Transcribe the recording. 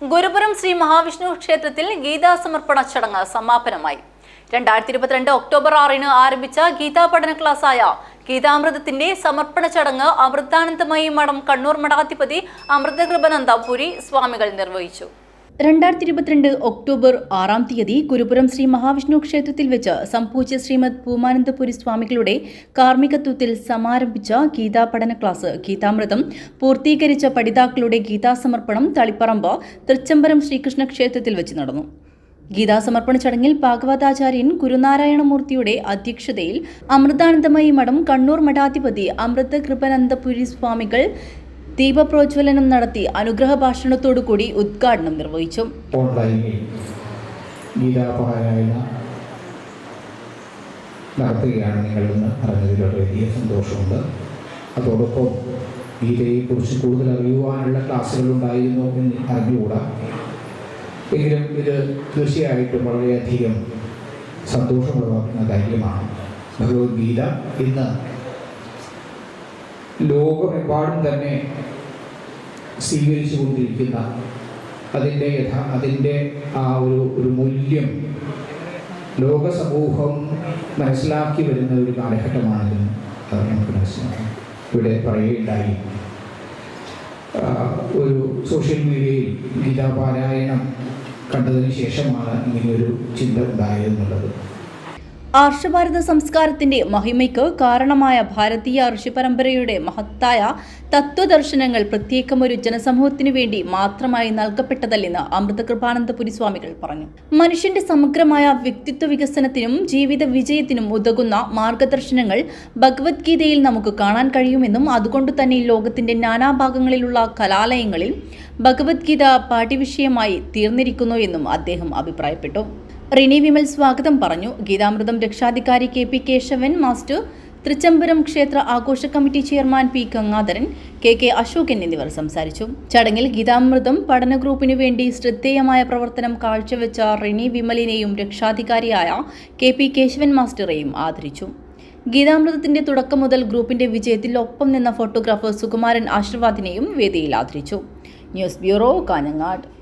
ഗുരുപുരം ശ്രീ മഹാവിഷ്ണു ക്ഷേത്രത്തിൽ ഗീതാ സമർപ്പണ ചടങ്ങ് സമാപനമായി. രണ്ടായിരത്തി ഇരുപത്തിരണ്ട് ഒക്ടോബർ ആറിന് ആരംഭിച്ച ഗീതാ പഠന ക്ലാസ്സായ ഗീതാമൃതത്തിന്റെ സമർപ്പണ ചടങ്ങ് അമൃതാനന്ദമയി മഠം കണ്ണൂർ മഠാധിപതി അമൃതകൃപനന്ദ പുരി സ്വാമികൾ നിർവഹിച്ചു. രണ്ടായിരത്തി ഇരുപത്തിരണ്ട് ഒക്ടോബർ ആറാം തീയതി ഗുരുപുരം ശ്രീ മഹാവിഷ്ണു ക്ഷേത്രത്തിൽ വെച്ച് സംഭവിച്ച ശ്രീമദ് ഭൂമാനന്ദപുരി സ്വാമികളുടെ കാർമ്മികത്വത്തിൽ സമാരംഭിച്ച ഗീതാ പഠന ക്ലാസ് ഗീതാമൃതം പൂർത്തീകരിച്ച പഠിതാക്കളുടെ ഗീതാസമർപ്പണം തളിപ്പറമ്പ് തൃച്ചംബരം ശ്രീകൃഷ്ണ ക്ഷേത്രത്തിൽ വെച്ച് നടന്നു. ഗീതാസമർപ്പണ ചടങ്ങിൽ ഭാഗവതാചാര്യൻ ഗുരുനാരായണമൂർത്തിയുടെ അധ്യക്ഷതയിൽ അമൃതാനന്ദമയി മഠം കണ്ണൂർ മഠാധിപതി അമൃതകൃപനന്ദപുരി സ്വാമികൾ ദീപപ്രോജ്വലനം നടത്തി അനുഗ്രഹ ഭാഷണത്തോടുകൂടി ഉദ്ഘാടനം നിർവഹിച്ചു. നടത്തുകയാണ് നിങ്ങളെന്ന് അറിഞ്ഞതിൽ വലിയ സന്തോഷമുണ്ട്. അതോടൊപ്പം ഗീതയെക്കുറിച്ച് കൂടുതൽ അറിയുവാനുള്ള ക്ലാസ്സുകളുണ്ടായിരുന്നു എന്ന് അറിഞ്ഞുകൂടാ. എങ്കിലും ഇത് തീർച്ചയായിട്ടും വളരെയധികം സന്തോഷമുള്ളതാക്കുന്ന കാര്യമാണ്. ഭഗവത്ഗീത ഇന്ന് ലോകമെമ്പാടും തന്നെ സ്വീകരിച്ചു കൊണ്ടിരിക്കുന്ന അതിന്റെ യഥാ അതിന്റെ ആ ഒരു ഒരു മൂല്യം ലോക സമൂഹം മനസ്സിലാക്കി വരുന്ന ഒരു കാലഘട്ടമാണിത്. അത് നമുക്ക് മനസ്സിലാക്കാം ഇവിടെ പറയുകയുണ്ടായി. ഒരു സോഷ്യൽ മീഡിയയിൽ ഗീതാപാരായണം കണ്ടതിന് ശേഷമാണ് ഇങ്ങനെയൊരു ചിന്ത ഉണ്ടായതെന്നുള്ളത് ആർഷഭാരത സംസ്കാരത്തിന്റെ മഹിമയ്ക്ക് കാരണമായ ഭാരതീയ ഋഷിപരമ്പരയുടെ മഹത്തായ തത്വദർശനങ്ങൾ പ്രത്യേകം ഒരു ജനസമൂഹത്തിനു വേണ്ടി മാത്രമായി നൽകപ്പെട്ടതല്ലെന്ന് അമൃത കൃപാനന്ദപുരി സ്വാമികൾ പറഞ്ഞു. മനുഷ്യന്റെ സമഗ്രമായ വ്യക്തിത്വ വികസനത്തിനും ജീവിത വിജയത്തിനും ഉതകുന്ന മാർഗദർശനങ്ങൾ ഭഗവത്ഗീതയിൽ നമുക്ക് കാണാൻ കഴിയുമെന്നും അതുകൊണ്ട് തന്നെ ലോകത്തിന്റെ നാനാഭാഗങ്ങളിലുള്ള കലാലയങ്ങളിൽ ഭഗവത്ഗീത പാഠ്യവിഷയമായി തീർന്നിരിക്കുന്നു എന്നും അദ്ദേഹം അഭിപ്രായപ്പെട്ടു. റിനി വിമൽ സ്വാഗതം പറഞ്ഞു. ഗീതാമൃതം രക്ഷാധികാരി K P Keshavan master Thrichambaram ക്ഷേത്ര ആഘോഷ committee chairman P Gangadharan K K Ashokan എന്നിവർ സംസാരിച്ചു. ചടങ്ങിൽ ഗീതാമൃതം പഠന ഗ്രൂപ്പിനു വേണ്ടി ശ്രദ്ധേയമായ പ്രവർത്തനം കാഴ്ചവെച്ച റിനി വിമലിനെയും രക്ഷാധികാരിയായ കെ പി കേശവൻ മാസ്റ്ററെയും ആദരിച്ചു. ഗീതാമൃതത്തിന്റെ തുടക്കം മുതൽ ഗ്രൂപ്പിന്റെ വിജയത്തിൽ ഒപ്പം നിന്ന ഫോട്ടോഗ്രാഫർ സുകുമാരൻ ആശീർവാദിനെയും വേദിയിൽ ആദരിച്ചു. News bureau Kanhangad.